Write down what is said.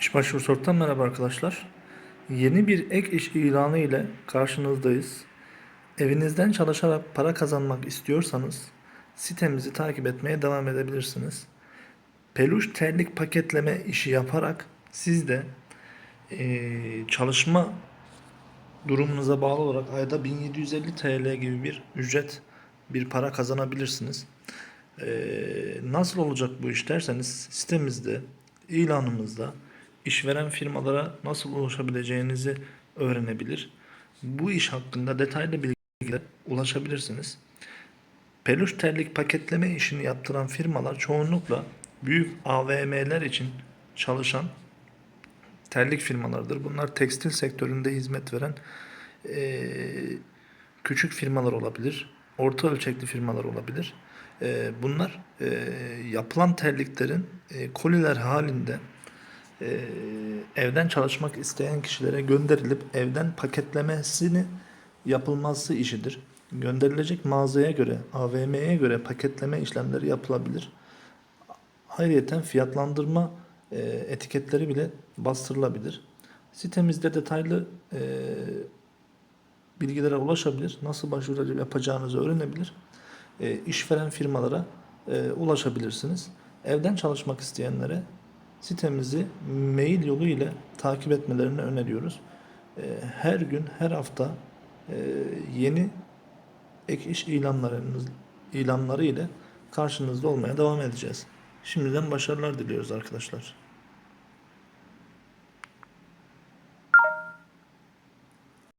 İş başvuru sortan merhaba arkadaşlar. Yeni bir ek iş ilanı ile karşınızdayız. Evinizden çalışarak para kazanmak istiyorsanız sitemizi takip etmeye devam edebilirsiniz. Peluş terlik paketleme işi yaparak siz de eee, çalışma durumunuza bağlı olarak ayda 1750 TL gibi bir ücret, bir para kazanabilirsiniz. Ee, nasıl olacak bu iş derseniz sitemizde, ilanımızda işveren firmalara nasıl ulaşabileceğinizi öğrenebilir. Bu iş hakkında detaylı bilgilere ulaşabilirsiniz. Peluş terlik paketleme işini yaptıran firmalar çoğunlukla büyük AVM'ler için çalışan terlik firmalarıdır. Bunlar tekstil sektöründe hizmet veren eee, küçük firmalar olabilir, orta ölçekli firmalar olabilir. Eee, bunlar eee, yapılan terliklerin eee, koliler halinde eee, evden çalışmak isteyen kişilere gönderilip evden paketlemesini yapılması işidir. Gönderilecek mağazaya göre, AVM'ye göre paketleme işlemleri yapılabilir. Ayrıyeten fiyatlandırma e, etiketleri bile bastırılabilir. Sitemizde detaylı e, bilgilere ulaşabilir. Nasıl başvuru yapacağınızı öğrenebilir. E, işveren firmalara e, ulaşabilirsiniz. Evden çalışmak isteyenlere sitemizi mail yolu ile takip etmelerini öneriyoruz. E, her gün, her hafta e, yeni ek iş ilanlarınız, ilanları ile karşınızda olmaya devam edeceğiz. Şimdiden başarılar diliyoruz arkadaşlar.